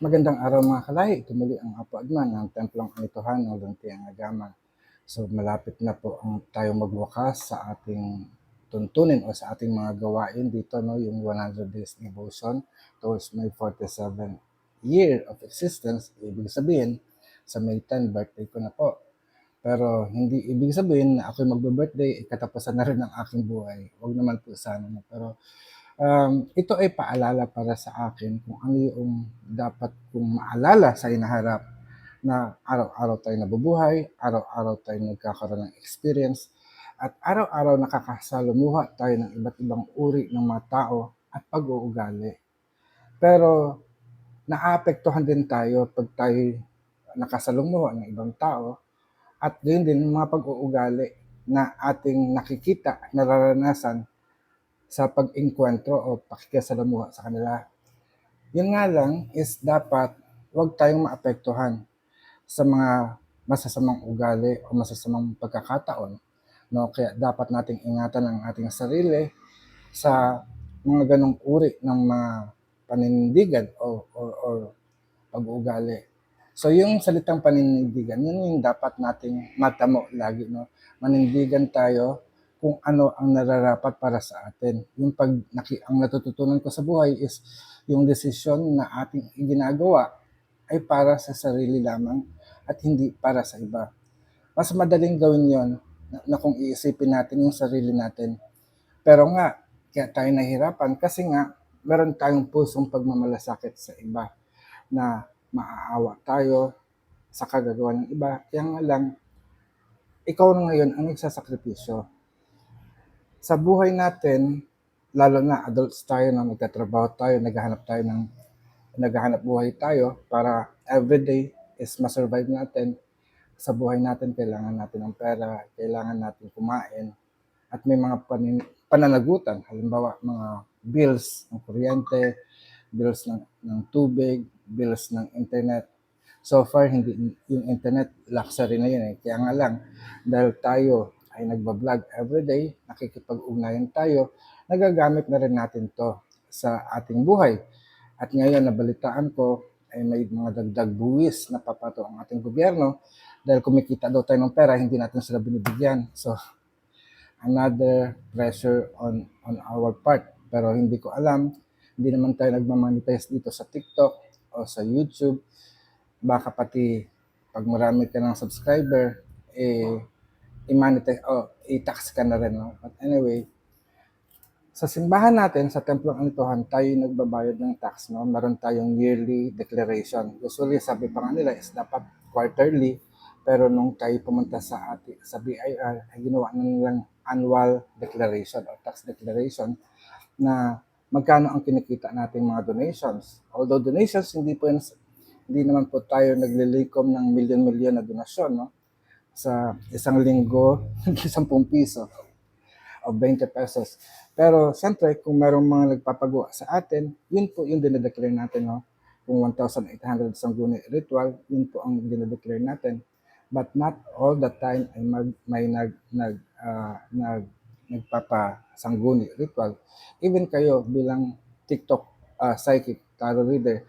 Magandang araw mga kalahi. Ito muli ang Apo Adman ng Templong Anitohan ng Luntiang Agama. So malapit na po ang tayo magwakas sa ating tuntunin o sa ating mga gawain dito, no, yung 100 Days Devotion towards my 47 year of existence. Ibig sabihin, sa May 10, birthday ko na po. Pero hindi ibig sabihin na ako'y magbe-birthday, eh, katapusan na rin ng aking buhay. Huwag naman po sana. Pero um, ito ay paalala para sa akin kung ano yung dapat kong maalala sa inaharap na araw-araw tayo nabubuhay, araw-araw tayo nagkakaroon ng experience, at araw-araw nakakasalumuha tayo ng iba't ibang uri ng mga tao at pag-uugali. Pero naapektuhan din tayo pag tayo nakasalumuha ng ibang tao at gayon din mga pag-uugali na ating nakikita, nararanasan sa pag-inkwentro o pakikisalamuha sa kanila. Yun nga lang is dapat huwag tayong maapektuhan sa mga masasamang ugali o masasamang pagkakataon. No? Kaya dapat nating ingatan ang ating sarili sa mga ganong uri ng mga panindigan o, o, o pag-uugali. So yung salitang panindigan, yun yung dapat nating matamo lagi. No? Manindigan tayo kung ano ang nararapat para sa atin. Yung pag naki, ang natututunan ko sa buhay is yung desisyon na ating ginagawa ay para sa sarili lamang at hindi para sa iba. Mas madaling gawin yon na, na kung iisipin natin yung sarili natin. Pero nga, kaya tayo nahirapan kasi nga meron tayong pusong pagmamalasakit sa iba na maaawa tayo sa kagagawa ng iba. Kaya nga lang, ikaw na ngayon ang nagsasakripisyo. Sa buhay natin, lalo na adults tayo na nagtatrabaho tayo, naghahanap tayo ng naghahanap buhay tayo para everyday is masurvive natin. Sa buhay natin, kailangan natin ng pera, kailangan natin kumain, at may mga panin, pananagutan, halimbawa mga bills ng kuryente, bills ng, ng tubig, bills ng internet. So far, hindi yung internet luxury na yun eh. Kaya nga lang, dahil tayo ay nagbablog everyday, nakikipag-ugnayan tayo, nagagamit na rin natin to sa ating buhay. At ngayon, nabalitaan ko, ay may mga dagdag buwis na papato ang ating gobyerno dahil kumikita daw tayo ng pera, hindi natin sila binibigyan. So, another pressure on on our part. Pero hindi ko alam, hindi naman tayo nagmamonetize dito sa TikTok o sa YouTube. Baka pati pag marami ka ng subscriber, eh, i-monetize, o i-tax ka na rin. No? But anyway, sa simbahan natin, sa Templong Anituhan, tayo nagbabayad ng tax. No? Meron tayong yearly declaration. Usually, sabi pa nga nila, is dapat quarterly. Pero nung tayo pumunta sa ati, sa BIR, ay ginawa na nilang annual declaration or tax declaration na magkano ang kinikita nating mga donations. Although donations, hindi po hindi naman po tayo naglilikom ng milyon-milyon na donasyon. No? Sa isang linggo, 10 piso o 20 pesos. Pero siyempre, kung merong mga nagpapagawa sa atin, yun po yung dinedeclare natin. No? Kung 1,800 sangguni ritual, yun po ang dinedeclare natin. But not all the time ay mag, may nag, nag, uh, nag, nagpapasangguni ritual. Even kayo bilang TikTok uh, psychic, tarot reader,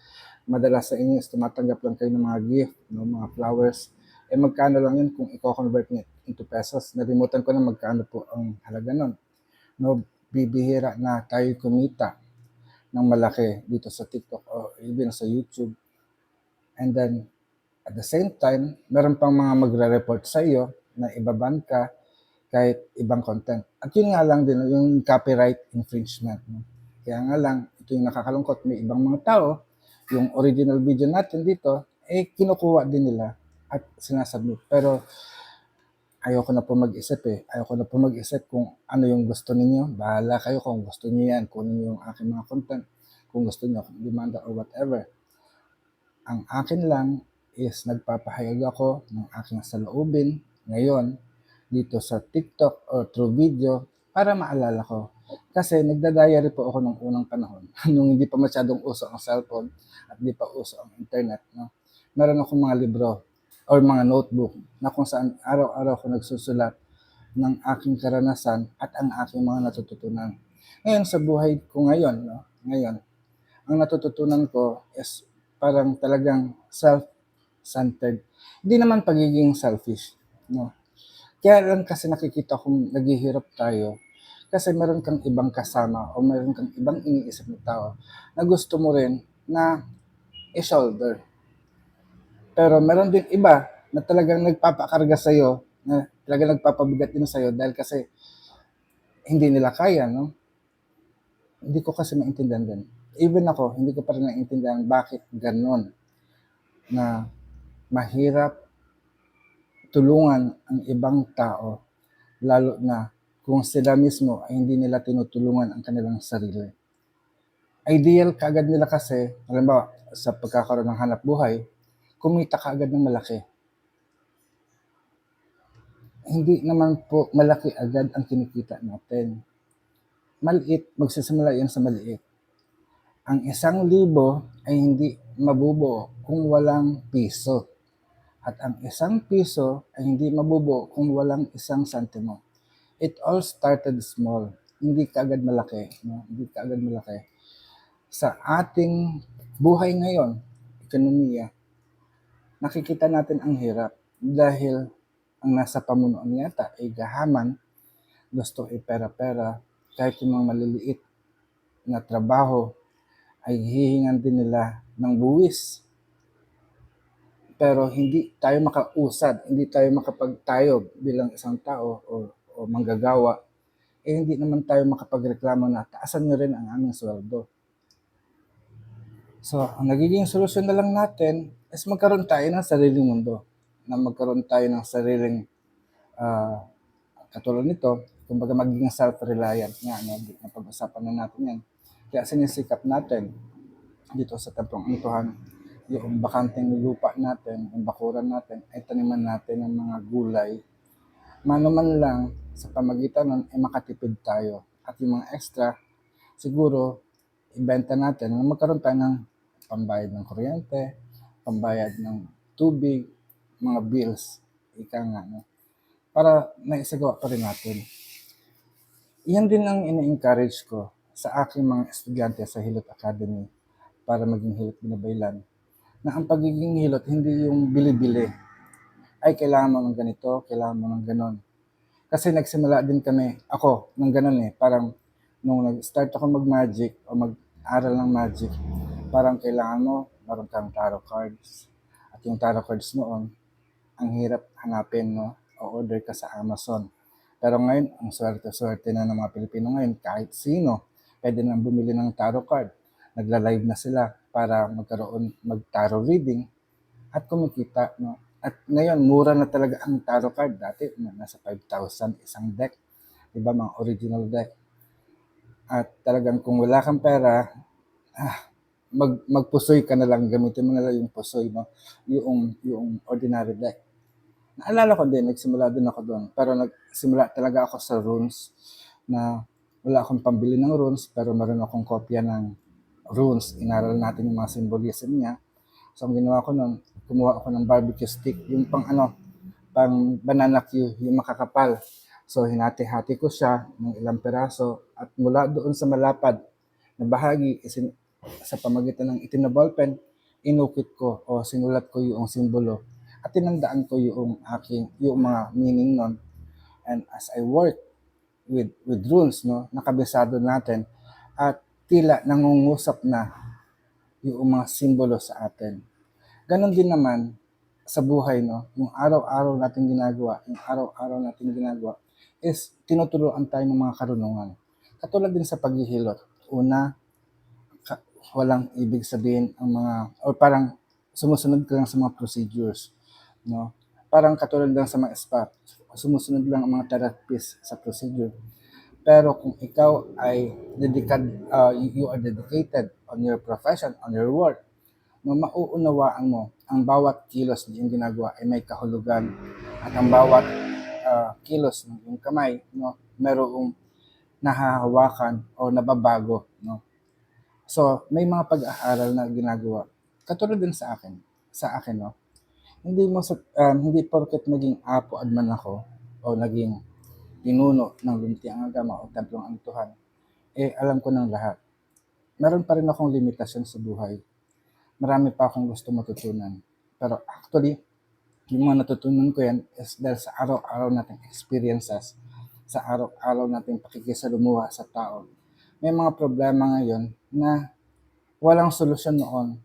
madalas sa inyo is tumatanggap lang kayo ng mga gift, no, mga flowers. Eh magkano lang yun kung i-convert niyo into pesos. Nalimutan ko na magkano po ang halaga nun. No, bibihira na tayo kumita ng malaki dito sa TikTok o even sa YouTube. And then, at the same time, meron pang mga magre-report sa iyo na ibaban ka kahit ibang content. At yun nga lang din, yung copyright infringement. No? Kaya nga lang, ito yung nakakalungkot. May ibang mga tao, yung original video natin dito, eh kinukuha din nila at sinasubmit. Pero ayoko na po mag-isip eh. Ayoko na po mag-isip kung ano yung gusto ninyo. Bahala kayo kung gusto niyo yan, kung ano yung aking mga content, kung gusto niyo, demanda or whatever. Ang akin lang is nagpapahayag ako ng aking saloobin ngayon dito sa TikTok or through video para maalala ko. Kasi nagda-diary po ako nung unang panahon, nung hindi pa masyadong uso ang cellphone at hindi pa uso ang internet. No? Meron akong mga libro or mga notebook na kung saan araw-araw ko nagsusulat ng aking karanasan at ang aking mga natututunan. Ngayon sa buhay ko ngayon, no? ngayon, ang natututunan ko is parang talagang self-centered. Hindi naman pagiging selfish, no? Kaya lang kasi nakikita kong naghihirap tayo kasi meron kang ibang kasama o meron kang ibang iniisip na tao na gusto mo rin na i-shoulder. Pero meron din iba na talagang nagpapakarga sa'yo, na talagang nagpapabigat din sa'yo dahil kasi hindi nila kaya, no? Hindi ko kasi maintindihan din. Even ako, hindi ko pa rin naiintindihan bakit ganon na mahirap tulungan ang ibang tao, lalo na kung sila mismo ay hindi nila tinutulungan ang kanilang sarili. Ideal kaagad nila kasi, halimbawa, sa pagkakaroon ng hanap buhay, kumita kaagad ng malaki. Hindi naman po malaki agad ang kinikita natin. Maliit, magsisimula yan sa maliit. Ang isang libo ay hindi mabubuo kung walang piso. At ang isang piso ay hindi mabubuo kung walang isang santimo. It all started small. Hindi kaagad malaki. No? Hindi kaagad malaki. Sa ating buhay ngayon, ekonomiya, nakikita natin ang hirap dahil ang nasa pamunuan yata ay gahaman, gusto ay pera-pera, kahit yung mga maliliit na trabaho ay hihingan din nila ng buwis pero hindi tayo makausad, hindi tayo makapagtayo bilang isang tao o, o manggagawa, eh hindi naman tayo makapagreklamo na taasan nyo rin ang aming sweldo. So, ang nagiging solusyon na lang natin is magkaroon tayo ng sariling mundo, na magkaroon tayo ng sariling ah, katulad nito, kumbaga magiging self-reliant nga, no? na pag-usapan na natin yan. Kaya sinisikap natin dito sa Tampong Antuhan, yung bakanteng lupa natin, yung bakuran natin, ay taniman natin ng mga gulay. Mano man lang, sa pamagitan nun, ay makatipid tayo. At yung mga extra, siguro, ibenta natin na magkaroon tayo ng pambayad ng kuryente, pambayad ng tubig, mga bills, ika nga, no? para naisagawa pa rin natin. Iyan din ang ini-encourage ko sa aking mga estudyante sa Hilot Academy para maging Hilot Binabaylan na ang pagiging hilot hindi yung bili-bili. Ay, kailangan mo ng ganito, kailangan mo ng ganon. Kasi nagsimula din kami, ako, ng ganon eh. Parang nung nag-start ako mag-magic o mag-aral ng magic, parang kailangan mo, meron kang tarot cards. At yung tarot cards noon, ang hirap hanapin, no? O order ka sa Amazon. Pero ngayon, ang swerte-swerte na ng mga Pilipino ngayon, kahit sino, pwede nang bumili ng tarot card. Nagla-live na sila para magkaroon mag-tarot reading at kumikita, no? At ngayon, mura na talaga ang tarot card. Dati, nasa 5,000 isang deck. Di ba, mga original deck. At talagang kung wala kang pera, ah, mag, magpusoy ka na lang, gamitin mo na lang yung pusoy mo, yung, yung ordinary deck. Naalala ko din, nagsimula din ako doon. Pero nagsimula talaga ako sa runes na wala akong pambili ng runes, pero meron akong kopya ng runes. Inaral natin yung mga symbolism niya. So, ang ginawa ko noon, kumuha ako ng barbecue stick, yung pang ano, pang banana cue, yung makakapal. So, hinati-hati ko siya ng ilang peraso at mula doon sa malapad na bahagi, isin, sa pamagitan ng itim na ballpen, inukit ko o sinulat ko yung simbolo at tinandaan ko yung aking yung mga meaning nun. And as I work with with runes no nakabisado natin at tila nangungusap na yung mga simbolo sa atin. Ganon din naman sa buhay no yung araw-araw nating ginagawa yung araw-araw nating ginagawa is tinuturuan tayo ng mga karunungan. Katulad din sa paghihilot. Una walang ibig sabihin ang mga or parang sumusunod ka lang sa mga procedures no? Parang katulad lang sa mga spa, sumusunod lang ang mga therapist sa procedure. Pero kung ikaw ay dedicad, uh, you are dedicated on your profession, on your work, no, mauunawaan mo ang bawat kilos na yung ginagawa ay may kahulugan at ang bawat uh, kilos ng kamay, no, merong nahahawakan o nababago, no. So, may mga pag-aaral na ginagawa. Katulad din sa akin, sa akin, no, hindi mo sa, um, hindi porket naging apo adman ako o naging pinuno ng Luntiang Agama o Templong Antuhan, eh alam ko ng lahat. Meron pa rin akong limitasyon sa buhay. marami pa akong gusto matutunan. Pero actually, yung mga natutunan ko yan is dahil sa araw-araw nating experiences, sa araw-araw nating pakikisalumuha sa tao. May mga problema ngayon na walang solusyon noon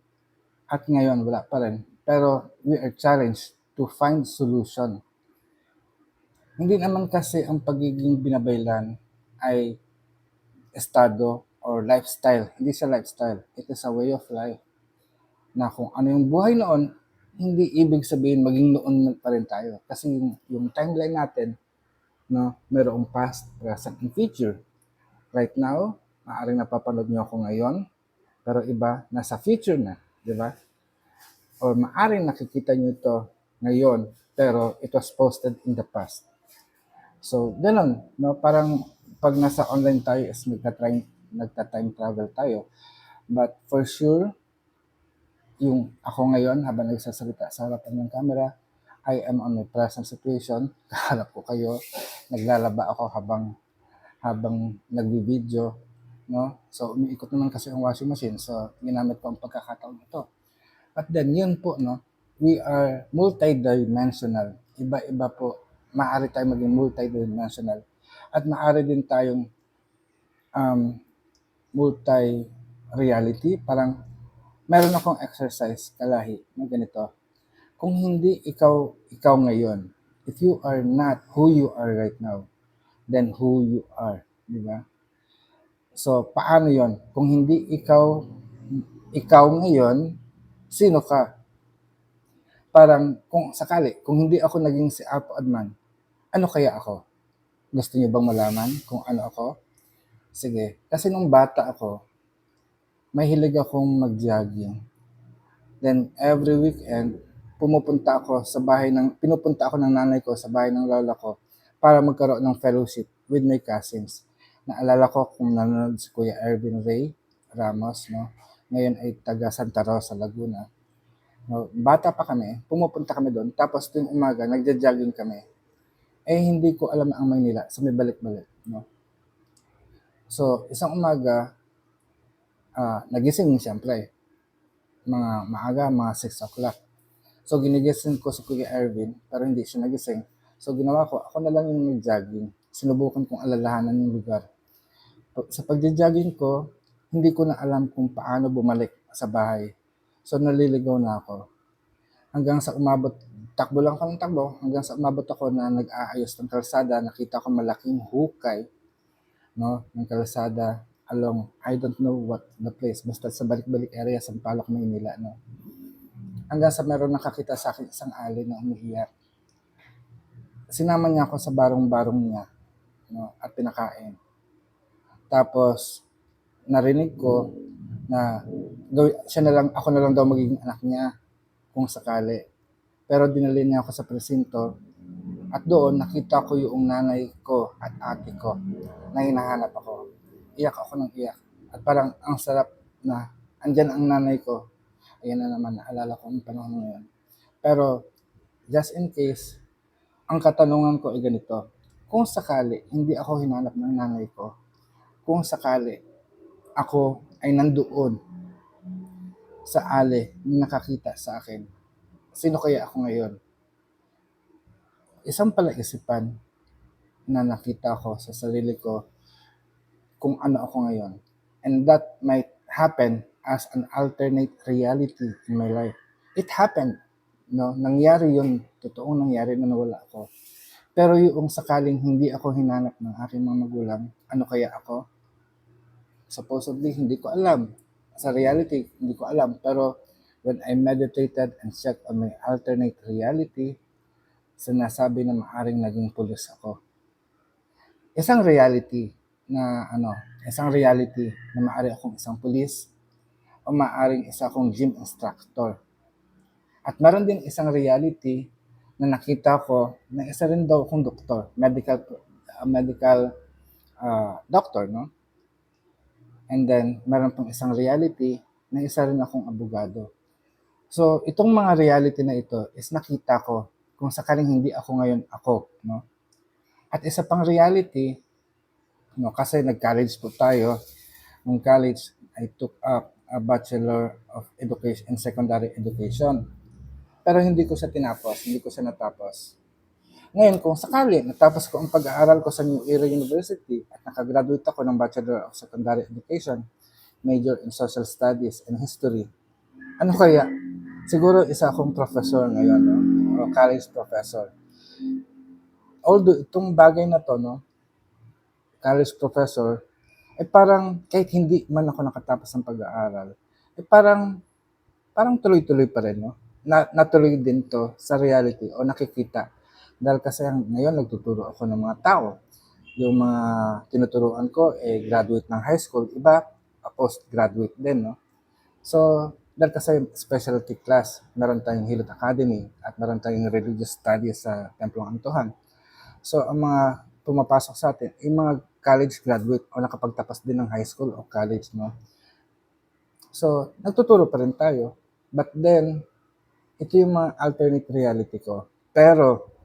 at ngayon wala pa rin. Pero we are challenged to find solution. Hindi naman kasi ang pagiging binabaylan ay estado or lifestyle. Hindi siya lifestyle. It is a way of life. Na kung ano yung buhay noon, hindi ibig sabihin maging noon pa rin tayo. Kasi yung, yung timeline natin, no, mayroong past, present, and future. Right now, maaaring napapanood nyo ako ngayon, pero iba, nasa future na, di ba? Or maaaring nakikita nyo ito ngayon, pero it was posted in the past. So, ganun, no? Parang pag nasa online tayo is nagta-time, nagta-time travel tayo. But for sure, yung ako ngayon habang nagsasalita sa harapan ng camera, I am on my present situation. Kaharap ko kayo. Naglalaba ako habang habang nagbi-video, no? So umiikot naman kasi ang washing machine. So ginamit ko ang pagkakataon ito. But then yun po, no? We are multidimensional. Iba-iba po. Maaari tayo maging multidimensional. At maaari din tayong um, multi-reality. Parang meron akong exercise kalahi na ganito. Kung hindi ikaw, ikaw ngayon, if you are not who you are right now, then who you are. Di ba? So, paano yon? Kung hindi ikaw, ikaw ngayon, sino ka? Parang, kung sakali, kung hindi ako naging si Apo Adman, ano kaya ako? Gusto niyo bang malaman kung ano ako? Sige. Kasi nung bata ako, mahilig akong mag-jogging. Then, every weekend, pumupunta ako sa bahay ng, pinupunta ako ng nanay ko sa bahay ng lola ko para magkaroon ng fellowship with my cousins. Naalala ko kung nanonood si Kuya Ervin Ray Ramos, no? Ngayon ay taga Santa Rosa, Laguna. No, bata pa kami, pumupunta kami doon. Tapos tuwing umaga, nagja-jogging kami. Eh, hindi ko alam ang Maynila. So, may balik-balik. No? So, isang umaga, ah, nagising siyempre. Mga maaga, mga 6 o'clock. So, ginigising ko si Kuya Ervin, pero hindi siya nagising. So, ginawa ko, ako na lang yung nag-jogging. Sinubukan kong alalahanan yung lugar. Sa pagja-jogging ko, hindi ko na alam kung paano bumalik sa bahay. So, naliligaw na ako. Hanggang sa umabot, takbo lang ng takbo, hanggang sa umabot ako na nag-aayos ng kalsada, nakita ko malaking hukay, no, ng kalsada along, I don't know what the place, basta sa balik-balik area, sa Palok, Maynila, no. Hanggang sa meron nakakita sa akin isang ali na umiiyak. Sinama niya ako sa barong-barong niya, no, at pinakain. Tapos, narinig ko na siya na lang, ako na lang daw magiging anak niya kung sakali. Pero dinali niya ako sa presinto at doon nakita ko yung nanay ko at ate ko na hinahanap ako. Iyak ako ng iyak. At parang ang sarap na andyan ang nanay ko. Ayan na naman, naalala ko ang panahon na yun. Pero just in case, ang katanungan ko ay ganito. Kung sakali hindi ako hinanap ng nanay ko, kung sakali ako ay nandoon sa ali na nakakita sa akin, sino kaya ako ngayon? Isang palaisipan na nakita ko sa sarili ko kung ano ako ngayon. And that might happen as an alternate reality in my life. It happened. No? Nangyari yun. Totoong nangyari na nawala ako. Pero yung sakaling hindi ako hinanap ng aking mga magulang, ano kaya ako? Supposedly, hindi ko alam. Sa reality, hindi ko alam. Pero when I meditated and checked on my alternate reality, sinasabi na maaring naging pulis ako. Isang reality na ano, isang reality na maaari akong isang pulis o maaring isa akong gym instructor. At meron din isang reality na nakita ko na isa rin daw akong doktor, medical uh, medical uh, doctor, no? And then, meron pang isang reality na isa rin akong abogado. So, itong mga reality na ito is nakita ko kung sakaling hindi ako ngayon ako, no? At isa pang reality, no, kasi nag-college po tayo. Nung college, I took up a Bachelor of Education in Secondary Education. Pero hindi ko siya tinapos, hindi ko siya natapos. Ngayon, kung sakali natapos ko ang pag-aaral ko sa New Era University at nakagraduate ako ng Bachelor of Secondary Education, major in Social Studies and History, ano kaya? Siguro isa akong professor ngayon, no? o college professor. Although itong bagay na to, no, college professor, eh parang kahit hindi man ako nakatapos ng pag-aaral, eh parang parang tuloy-tuloy pa rin, no? Na, natuloy din to sa reality o nakikita. Dahil kasi ngayon nagtuturo ako ng mga tao. Yung mga tinuturuan ko, eh, graduate ng high school, iba, postgraduate din, no? So, dahil kasi specialty class, meron tayong Hilot Academy at meron tayong religious studies sa Templong Antuhan. So, ang mga pumapasok sa atin, yung mga college graduate o nakapagtapos din ng high school o college, no? So, nagtuturo pa rin tayo. But then, ito yung mga alternate reality ko. Pero,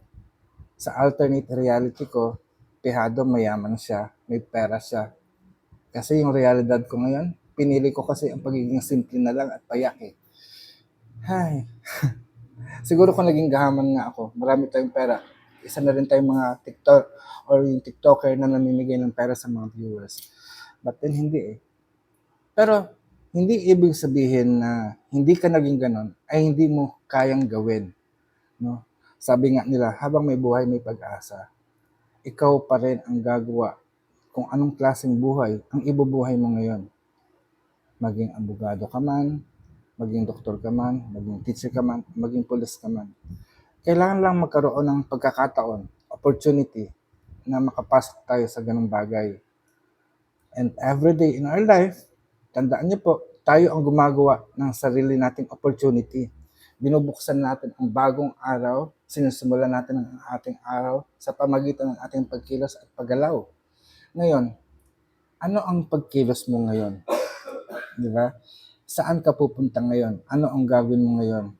sa alternate reality ko, pihado mayaman siya, may pera siya. Kasi yung realidad ko ngayon, pinili ko kasi ang pagiging simple na lang at payak eh. Hay. Siguro kung naging gahaman nga ako, marami tayong pera. Isa na rin tayong mga TikTok or yung TikToker na namimigay ng pera sa mga viewers. But then hindi eh. Pero hindi ibig sabihin na hindi ka naging ganon ay hindi mo kayang gawin. No? Sabi nga nila, habang may buhay, may pag-asa. Ikaw pa rin ang gagawa kung anong klaseng buhay ang ibubuhay mo ngayon. Maging abogado ka man, maging doktor ka man, maging teacher ka man, maging pulis ka man. Kailangan lang magkaroon ng pagkakataon, opportunity na makapasok tayo sa ganong bagay. And every day in our life, tandaan niyo po, tayo ang gumagawa ng sarili nating opportunity. Binubuksan natin ang bagong araw, sinisimulan natin ang ating araw sa pamagitan ng ating pagkilos at paggalaw. Ngayon, ano ang pagkilos mo ngayon? Di ba? Saan ka pupunta ngayon? Ano ang gagawin mo ngayon?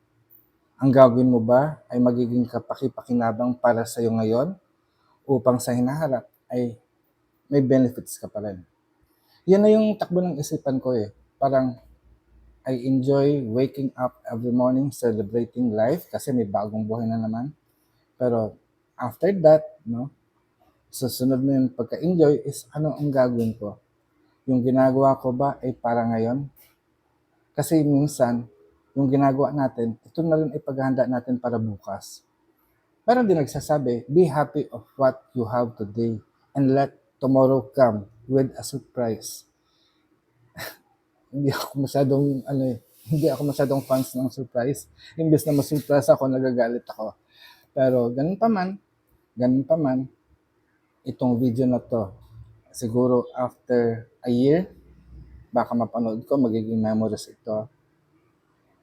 Ang gagawin mo ba ay magiging kapaki-pakinabang para sa iyo ngayon upang sa hinaharap ay may benefits ka pa rin. Yan na yung takbo ng isipan ko eh. Parang I enjoy waking up every morning celebrating life kasi may bagong buhay na naman. Pero after that, no, susunod na yung pagka-enjoy is ano ang gagawin ko? Yung ginagawa ko ba ay para ngayon? Kasi minsan, yung ginagawa natin, ito na rin ay paghahanda natin para bukas. Meron din nagsasabi, be happy of what you have today and let tomorrow come with a surprise. hindi ako masyadong, ano eh, hindi ako masyadong fans ng surprise. Imbes na masurprise ako, nagagalit ako. Pero ganun pa man, ganun pa man, itong video na to, siguro after a year, baka mapanood ko, magiging memories ito.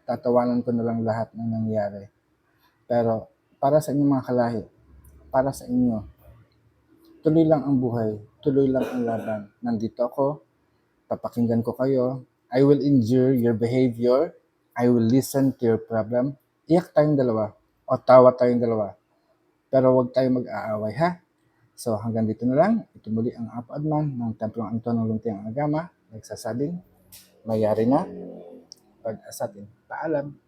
Tatawanan ko na lang lahat ng nangyari. Pero para sa inyong mga kalahi, para sa inyo, tuloy lang ang buhay, tuloy lang ang laban. Nandito ako, papakinggan ko kayo, I will endure your behavior, I will listen to your problem. Iyak tayong dalawa, o tawa tayong dalawa. Pero huwag tayong mag-aaway, ha? So hanggang dito na lang, ito muli ang Apadman ng Templong Antonio Luntiang Agama, nagsasabing, mayari na, pag-asatin. Paalam.